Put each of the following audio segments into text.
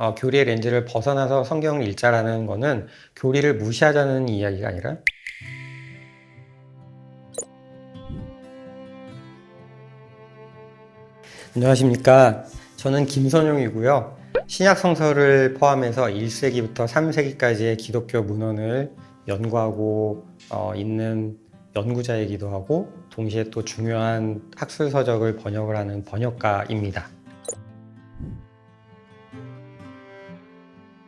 어, 교리의 렌즈를 벗어나서 성경을 읽자라는 거는 교리를 무시하자는 이야기가 아니라 안녕하십니까. 저는 김선용이고요. 신약 성서를 포함해서 1세기부터 3세기까지의 기독교 문헌을 연구하고 어, 있는 연구자이기도 하고 동시에 또 중요한 학술 서적을 번역을 하는 번역가입니다.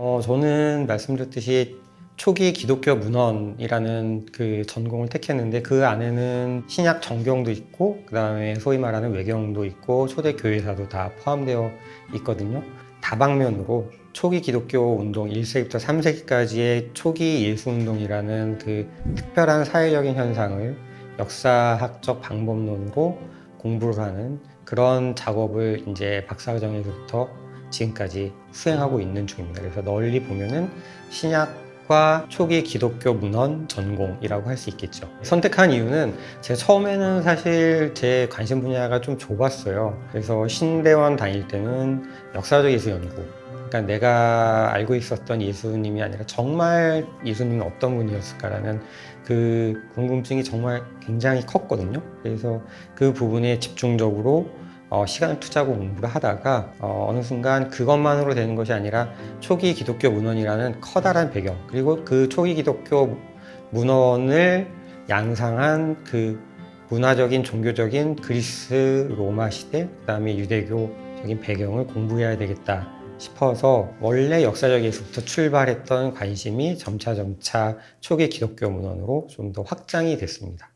어, 저는 말씀드렸듯이 초기 기독교 문헌이라는 그 전공을 택했는데 그 안에는 신약 정경도 있고 그 다음에 소위 말하는 외경도 있고 초대 교회사도 다 포함되어 있거든요. 다방면으로 초기 기독교 운동 1세기부터 3세기까지의 초기 예수 운동이라는 그 특별한 사회적인 현상을 역사학적 방법론으로 공부를 하는 그런 작업을 이제 박사과정에서부터 지금까지 수행하고 있는 중입니다. 그래서 널리 보면은 신약 과 초기 기독교 문헌 전공이라고 할 수 있겠죠. 선택한 이유는 제가 처음에는 사실 제 관심 분야가 좀 좁았어요. 그래서 신대원 다닐 때는 역사적 예수 연구. 그러니까 내가 알고 있었던 예수님이 아니라 정말 예수님은 어떤 분이었을까라는 그 궁금증이 정말 굉장히 컸거든요. 그래서 그 부분에 집중적으로 어, 시간을 투자하고 공부를 하다가 어, 느 순간 그것만으로 되는 것이 아니라 초기 기독교 문헌이라는 커다란 배경 그리고 그 초기 기독교 문헌을 양상한 그 문화적인 종교적인 그리스 로마 시대 그다음에 유대교적인 배경을 공부해야 되겠다 싶어서 원래 역사적 예술부터 출발했던 관심이 점차 점차 초기 기독교 문헌으로 좀 더 확장이 됐습니다.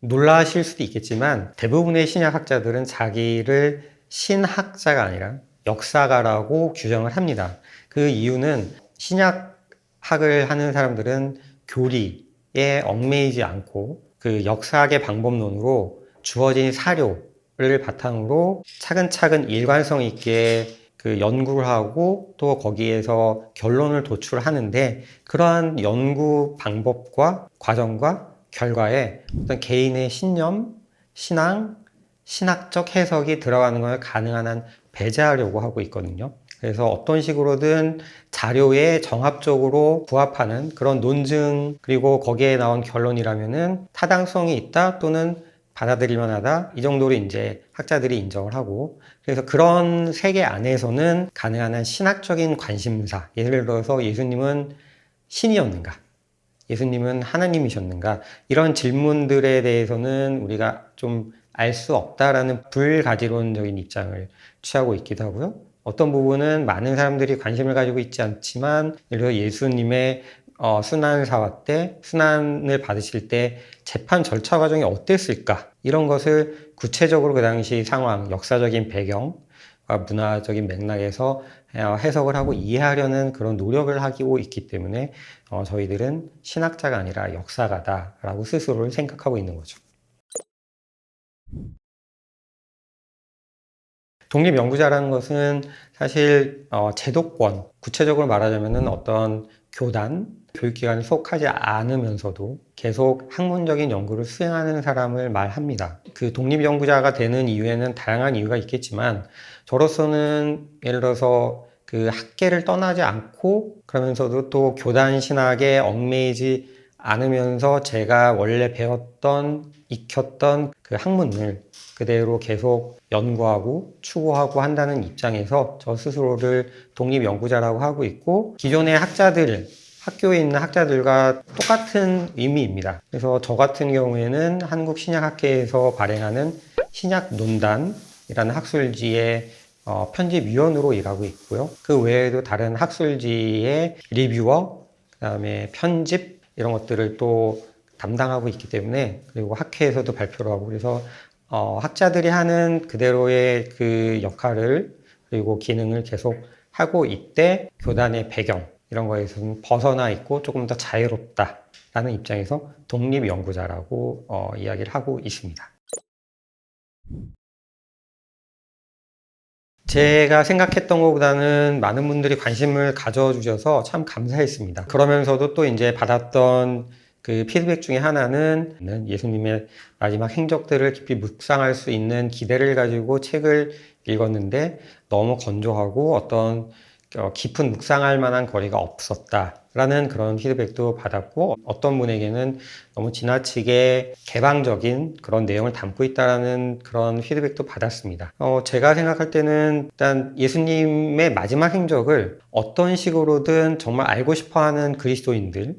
놀라실 수도 있겠지만 대부분의 신약학자들은 자기를 신학자가 아니라 역사가라고 규정을 합니다. 그 이유는 신약학을 하는 사람들은 교리에 얽매이지 않고 그 역사학의 방법론으로 주어진 사료를 바탕으로 차근차근 일관성 있게 그 연구를 하고 또 거기에서 결론을 도출하는데 그러한 연구 방법과 과정과 결과에 어떤 개인의 신념, 신앙, 신학적 해석이 들어가는 걸 가능한 한 배제하려고 하고 있거든요. 그래서 어떤 식으로든 자료에 정합적으로 부합하는 그런 논증 그리고 거기에 나온 결론이라면은 타당성이 있다 또는 받아들일 만 하다 이 정도로 이제 학자들이 인정을 하고 그래서 그런 세계 안에서는 가능한 한 신학적인 관심사 예를 들어서 예수님은 신이었는가 예수님은 하나님이셨는가? 이런 질문들에 대해서는 우리가 좀 알 수 없다라는 불가지론적인 입장을 취하고 있기도 하고요. 어떤 부분은 많은 사람들이 관심을 가지고 있지 않지만, 예를 들어 예수님의 어, 순환사화 때, 순환을 받으실 때 재판 절차 과정이 어땠을까? 이런 것을 구체적으로 그 당시 상황, 역사적인 배경, 문화적인 맥락에서 어, 해석을 하고 이해하려는 그런 노력을 하고 있기 때문에 어, 저희들은 신학자가 아니라 역사가다라고 스스로를 생각하고 있는 거죠. 독립연구자라는 것은 사실 어, 제도권, 구체적으로 말하자면 어떤 교단, 교육기관에 속하지 않으면서도 계속 학문적인 연구를 수행하는 사람을 말합니다. 그 독립연구자가 되는 이유에는 다양한 이유가 있겠지만 저로서는 예를 들어서 그 학계를 떠나지 않고 그러면서도 또 교단 신학에 얽매이지 않으면서 제가 원래 배웠던 익혔던 그 학문을 그대로 계속 연구하고 추구하고 한다는 입장에서 저 스스로를 독립 연구자라고 하고 있고 기존의 학자들 학교에 있는 학자들과 똑같은 의미입니다. 그래서 저 같은 경우에는 한국 신약학회에서 발행하는 신약 논단이라는 학술지의 어, 편집위원으로 일하고 있고요. 그 외에도 다른 학술지의 리뷰어, 그 다음에 편집 이런 것들을 또 담당하고 있기 때문에 그리고 학회에서도 발표를 하고 그래서 어, 학자들이 하는 그대로의 그 역할을 그리고 기능을 계속 하고 있대 교단의 배경 이런 거에서는 벗어나 있고 조금 더 자유롭다라는 입장에서 독립 연구자라고 어, 이야기를 하고 있습니다. 제가 생각했던 것보다는 많은 분들이 관심을 가져주셔서 참 감사했습니다. 그러면서도 또 이제 받았던 그 피드백 중에 하나는 예수님의 마지막 행적들을 깊이 묵상할 수 있는 기대를 가지고 책을 읽었는데 너무 건조하고 어떤 어, 깊은 묵상할 만한 거리가 없었다라는 그런 피드백도 받았고 어떤 분에게는 너무 지나치게 개방적인 그런 내용을 담고 있다라는 그런 피드백도 받았습니다. 어, 제가 생각할 때는 일단 예수님의 마지막 행적을 어떤 식으로든 정말 알고 싶어하는 그리스도인들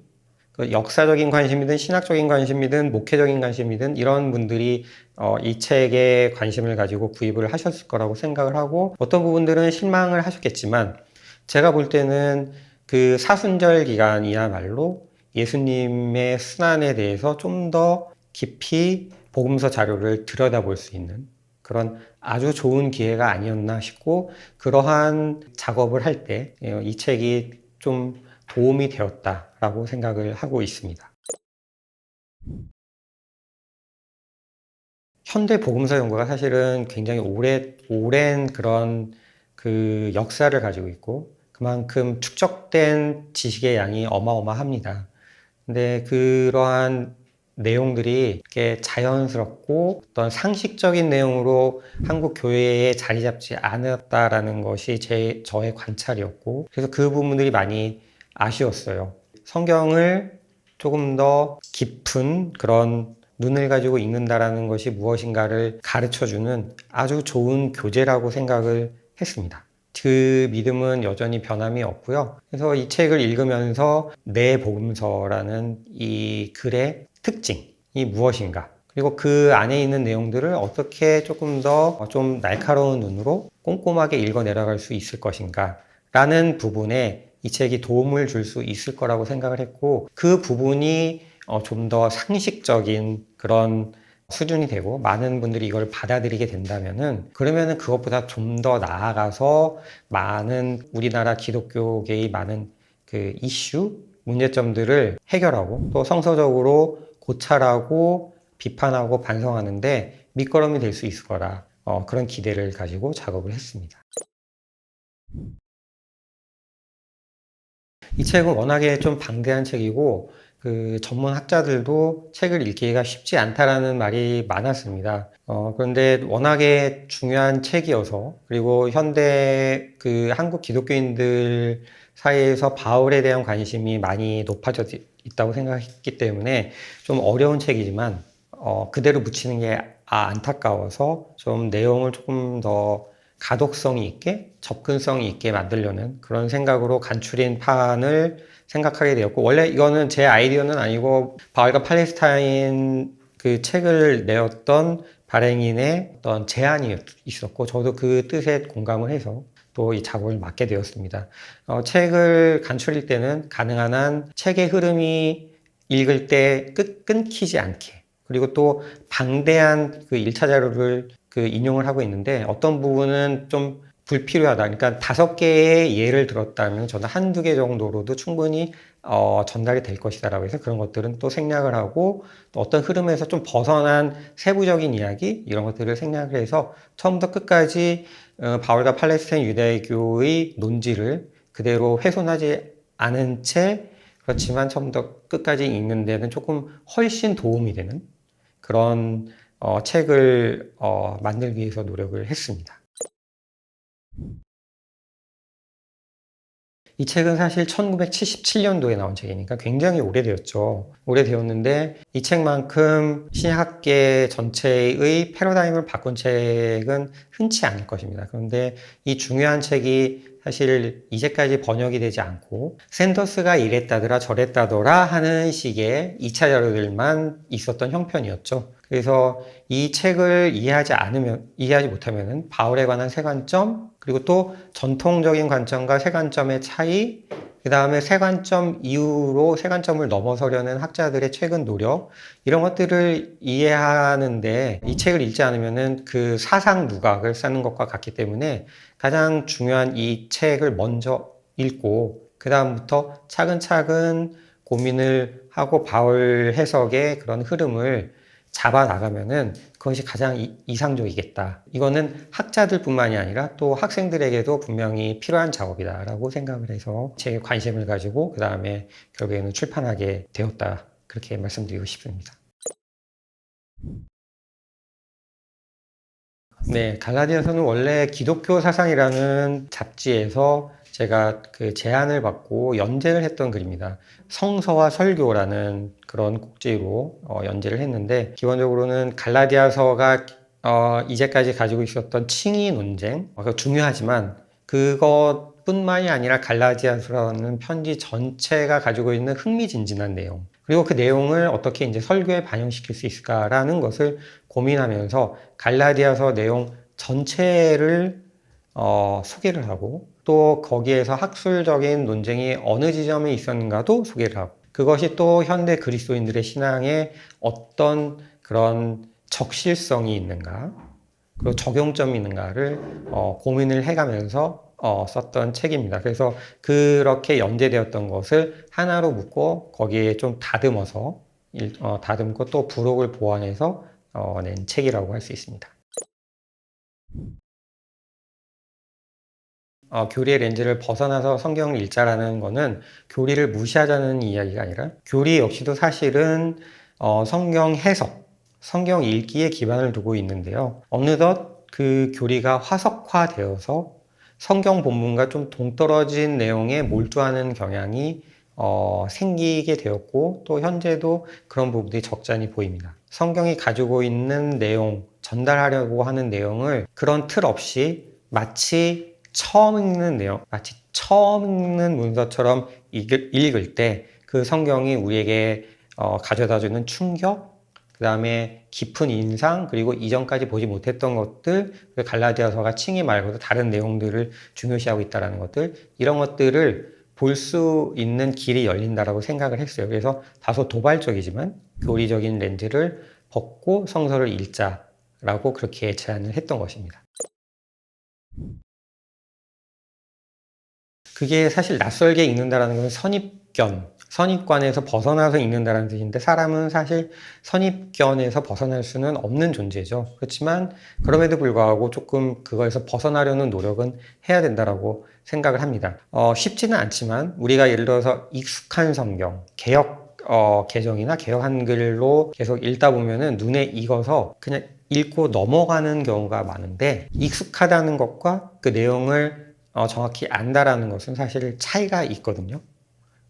그 역사적인 관심이든 신학적인 관심이든 목회적인 관심이든 이런 분들이 어, 이 책에 관심을 가지고 구입을 하셨을 거라고 생각을 하고 어떤 부분들은 실망을 하셨겠지만 제가 볼 때는 그 사순절 기간이야말로 예수님의 순환에 대해서 좀 더 깊이 복음서 자료를 들여다볼 수 있는 그런 아주 좋은 기회가 아니었나 싶고 그러한 작업을 할 때 이 책이 좀 도움이 되었다라고 생각을 하고 있습니다. 현대 복음서 연구가 사실은 굉장히 오래, 오랜 그런 그 역사를 가지고 있고 그만큼 축적된 지식의 양이 어마어마합니다. 근데 그러한 내용들이 이렇게 자연스럽고 어떤 상식적인 내용으로 한국 교회에 자리 잡지 않았다라는 것이 제 저의 관찰이었고 그래서 그 부분들이 많이 아쉬웠어요. 성경을 조금 더 깊은 그런 눈을 가지고 읽는다라는 것이 무엇인가를 가르쳐 주는 아주 좋은 교재라고 생각을 했습니다. 그 믿음은 여전히 변함이 없고요. 그래서 이 책을 읽으면서 내 복음서라는 이 글의 특징이 무엇인가 그리고 그 안에 있는 내용들을 어떻게 조금 더 좀 날카로운 눈으로 꼼꼼하게 읽어 내려갈 수 있을 것인가 라는 부분에 이 책이 도움을 줄 수 있을 거라고 생각을 했고 그 부분이 어, 좀더 상식적인 그런 수준이 되고 많은 분들이 이걸 받아들이게 된다면은 그러면은 그것보다 좀 더 나아가서 많은 우리나라 기독교계의 많은 그 이슈 문제점들을 해결하고 또 성서적으로 고찰하고 비판하고 반성하는데 밑거름이 될 수 있을 거라 어, 그런 기대를 가지고 작업을 했습니다. 이 책은 워낙에 좀 방대한 책이고 그 전문 학자들도 책을 읽기가 쉽지 않다라는 말이 많았습니다. 어, 그런데 워낙에 중요한 책이어서 그리고 현대 그 한국 기독교인들 사이에서 바울에 대한 관심이 많이 높아져 있다고 생각했기 때문에 좀 어려운 책이지만 어, 그대로 묻히는 게 아, 안타까워서 좀 내용을 조금 더 가독성이 있게 접근성이 있게 만들려는 그런 생각으로 간추린 판을 생각하게 되었고 원래 이거는 제 아이디어는 아니고 바울과 팔레스타인 그 책을 내었던 발행인의 어떤 제안이 있었고 저도 그 뜻에 공감을 해서 또 이 작업을 맡게 되었습니다. 어, 책을 간추릴 때는 가능한 한 책의 흐름이 읽을 때 끝, 끊기지 않게 그리고 또 방대한 그 1차 자료를 그 인용을 하고 있는데 어떤 부분은 좀 불필요하다. 그러니까 다섯 개의 예를 들었다면 저는 한두 개 정도로도 충분히 어, 전달이 될 것이다라고 해서 그런 것들은 또 생략을 하고 또 어떤 흐름에서 좀 벗어난 세부적인 이야기 이런 것들을 생략을 해서 처음부터 끝까지 어, 바울과 팔레스타인 유대교의 논지를 그대로 훼손하지 않은 채 그렇지만 처음부터 끝까지 읽는 데는 조금 훨씬 도움이 되는 그런 어, 책을 어, 만들기 위해서 노력을 했습니다. 이 책은 사실 1977년도에 나온 책이니까 굉장히 오래되었죠. 오래되었는데 이 책만큼 신학계 전체의 패러다임을 바꾼 책은 흔치 않을 것입니다. 그런데 이 중요한 책이 사실 이제까지 번역이 되지 않고 샌더스가 이랬다더라 저랬다더라 하는 식의 2차 자료들만 있었던 형편이었죠. 그래서 이 책을 이해하지 않으면, 이해하지 못하면은 바울에 관한 세 관점, 그리고 또 전통적인 관점과 세 관점의 차이, 그 다음에 세 관점 이후로 세 관점을 넘어서려는 학자들의 최근 노력, 이런 것들을 이해하는데 이 책을 읽지 않으면은 그 사상 누각을 쌓는 것과 같기 때문에 가장 중요한 이 책을 먼저 읽고, 그 다음부터 차근차근 고민을 하고 바울 해석의 그런 흐름을 잡아 나가면은 그것이 가장 이, 상적이겠다 이거는 학자들뿐만이 아니라 또 학생들에게도 분명히 필요한 작업이다라고 생각을 해서 제 관심을 가지고 그 다음에 결국에는 출판하게 되었다. 그렇게 말씀드리고 싶습니다. 네, 갈라디아서는 원래 기독교 사상이라는 잡지에서 제가 그 제안을 받고 연재를 했던 글입니다. 성서와 설교라는 그런 꼭지로 어, 연재를 했는데 기본적으로는 갈라디아서가 어, 이제까지 가지고 있었던 칭의 논쟁 어, 중요하지만 그것뿐만이 아니라 갈라디아서라는 편지 전체가 가지고 있는 흥미진진한 내용 그리고 그 내용을 어떻게 이제 설교에 반영시킬 수 있을까라는 것을 고민하면서 갈라디아서 내용 전체를 어, 소개를 하고 또 거기에서 학술적인 논쟁이 어느 지점에 있었는가도 소개를 하고 그것이 또 현대 그리스도인들의 신앙에 어떤 그런 적실성이 있는가 그리고 적용점이 있는가를 어, 고민을 해가면서 어, 썼던 책입니다. 그래서 그렇게 연재되었던 것을 하나로 묶고 거기에 좀 다듬어서 일, 어, 다듬고 또 부록을 보완해서 어, 낸 책이라고 할 수 있습니다. 어, 교리의 렌즈를 벗어나서 성경을 읽자라는 것은 교리를 무시하자는 이야기가 아니라 교리 역시도 사실은 어, 성경 해석, 성경 읽기에 기반을 두고 있는데요. 어느덧 그 교리가 화석화되어서 성경 본문과 좀 동떨어진 내용에 몰두하는 경향이 어, 생기게 되었고 또 현재도 그런 부분들이 적잖이 보입니다. 성경이 가지고 있는 내용, 전달하려고 하는 내용을 그런 틀 없이 마치 처음 읽는 내용, 마치 처음 읽는 문서처럼 읽을, 때 그 성경이 우리에게 어, 가져다 주는 충격, 그 다음에 깊은 인상, 그리고 이전까지 보지 못했던 것들, 그 갈라디아서가 칭의 말고도 다른 내용들을 중요시하고 있다는 것들, 이런 것들을 볼 수 있는 길이 열린다라고 생각을 했어요. 그래서 다소 도발적이지만 교리적인 렌즈를 벗고 성서를 읽자라고 그렇게 제안을 했던 것입니다. 그게 사실 낯설게 읽는다라는 것은 선입견, 선입관에서 벗어나서 읽는다는 뜻인데 사람은 사실 선입견에서 벗어날 수는 없는 존재죠. 그렇지만 그럼에도 불구하고 조금 그거에서 벗어나려는 노력은 해야 된다라고 생각을 합니다. 어, 쉽지는 않지만 우리가 예를 들어서 익숙한 성경, 개혁 어, 개정이나 개혁 한글로 계속 읽다 보면은 눈에 익어서 그냥 읽고 넘어가는 경우가 많은데 익숙하다는 것과 그 내용을 어, 정확히 안다라는 것은 사실 차이가 있거든요.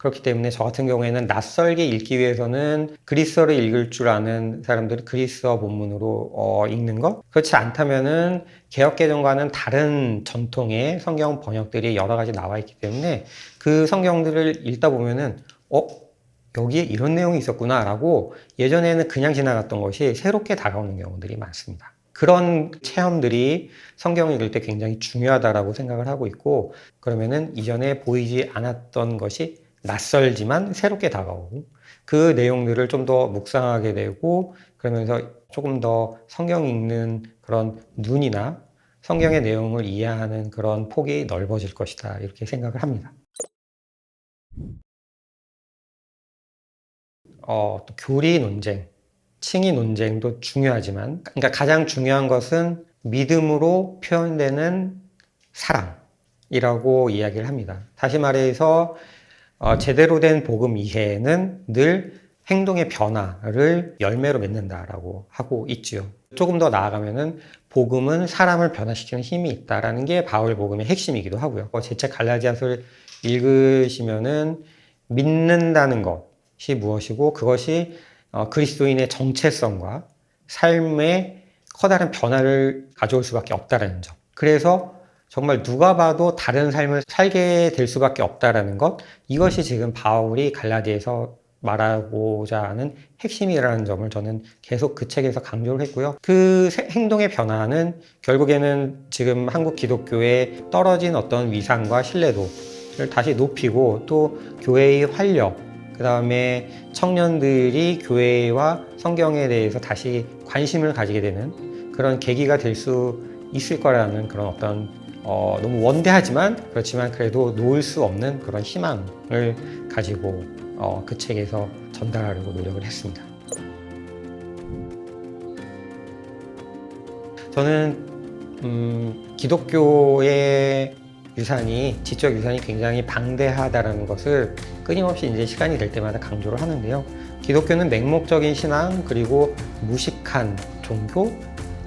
그렇기 때문에 저 같은 경우에는 낯설게 읽기 위해서는 그리스어를 읽을 줄 아는 사람들은 그리스어 본문으로 어, 읽는 것. 그렇지 않다면은 개혁 개정과는 다른 전통의 성경 번역들이 여러 가지 나와 있기 때문에 그 성경들을 읽다 보면은 어 여기에 이런 내용이 있었구나라고 예전에는 그냥 지나갔던 것이 새롭게 다가오는 경우들이 많습니다. 그런 체험들이 성경을 읽을 때 굉장히 중요하다라고 생각을 하고 있고 그러면은 이전에 보이지 않았던 것이 낯설지만 새롭게 다가오고 그 내용들을 좀 더 묵상하게 되고 그러면서 조금 더 성경 읽는 그런 눈이나 성경의 내용을 이해하는 그런 폭이 넓어질 것이다 이렇게 생각을 합니다. 어, 또 교리 논쟁, 칭의 논쟁도 중요하지만 그러니까 가장 중요한 것은 믿음으로 표현되는 사랑이라고 이야기를 합니다. 다시 말해서 어, 제대로 된 복음 이해는 늘 행동의 변화를 열매로 맺는다라고 하고 있지요. 조금 더 나아가면은 복음은 사람을 변화시키는 힘이 있다라는 게 바울 복음의 핵심이기도 하고요. 어, 제책 갈라디아서를 읽으시면은 믿는다는 것이 무엇이고 그것이 어, 그리스도인의 정체성과 삶의 커다란 변화를 가져올 수밖에 없다라는 점. 그래서 정말 누가 봐도 다른 삶을 살게 될 수밖에 없다라는 것 이것이 지금 바울이 갈라디에서 말하고자 하는 핵심이라는 점을 저는 계속 그 책에서 강조를 했고요. 그 행동의 변화는 결국에는 지금 한국 기독교의 떨어진 어떤 위상과 신뢰도를 다시 높이고 또 교회의 활력, 그 다음에 청년들이 교회와 성경에 대해서 다시 관심을 가지게 되는 그런 계기가 될 수 있을 거라는 그런 어떤 어, 너무 원대하지만 그렇지만 그래도 놓을 수 없는 그런 희망을 가지고 어, 그 책에서 전달하려고 노력을 했습니다. 저는 음, 기독교의 유산이 지적 유산이 굉장히 방대하다라는 것을 끊임없이 이제 시간이 될 때마다 강조를 하는데요. 기독교는 맹목적인 신앙 그리고 무식한 종교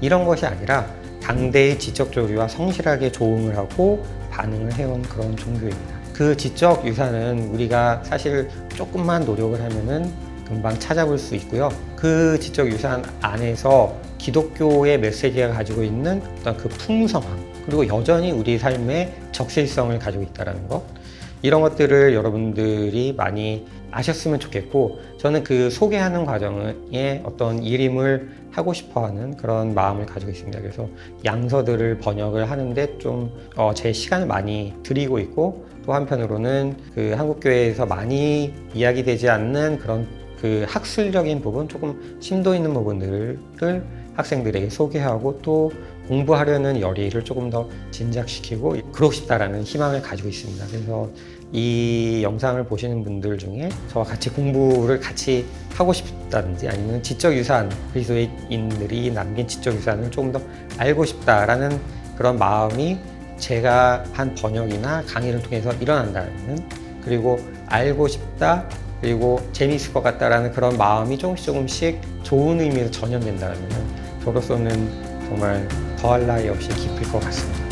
이런 것이 아니라 당대의 지적 조류와 성실하게 조응을 하고 반응을 해온 그런 종교입니다. 그 지적 유산은 우리가 사실 조금만 노력을 하면은 금방 찾아볼 수 있고요. 그 지적 유산 안에서 기독교의 메시지가 가지고 있는 어떤 그 풍성함 그리고 여전히 우리 삶의 적실성을 가지고 있다는 것 이런 것들을 여러분들이 많이 아셨으면 좋겠고 저는 그 소개하는 과정에 어떤 일임을 하고 싶어하는 그런 마음을 가지고 있습니다. 그래서 양서들을 번역을 하는데 좀제 시간을 많이 들이고 있고 또 한편으로는 그 한국 교회에서 많이 이야기되지 않는 그런 그 학술적인 부분 조금 심도 있는 부분들을 학생들에게 소개하고 또 공부하려는 열의를 조금 더 진작시키고 그러고 싶다라는 희망을 가지고 있습니다. 그래서 이 영상을 보시는 분들 중에 저와 같이 공부를 같이 하고 싶다든지 아니면 지적유산 그리스도인들이 남긴 지적유산을 조금 더 알고 싶다라는 그런 마음이 제가 한 번역이나 강의를 통해서 일어난다는 그리고 알고 싶다 그리고 재미있을 것 같다라는 그런 마음이 조금씩 조금씩 좋은 의미에서 전염된다면 저로서는 정말 더할 나위 없이 깊을 것 같습니다.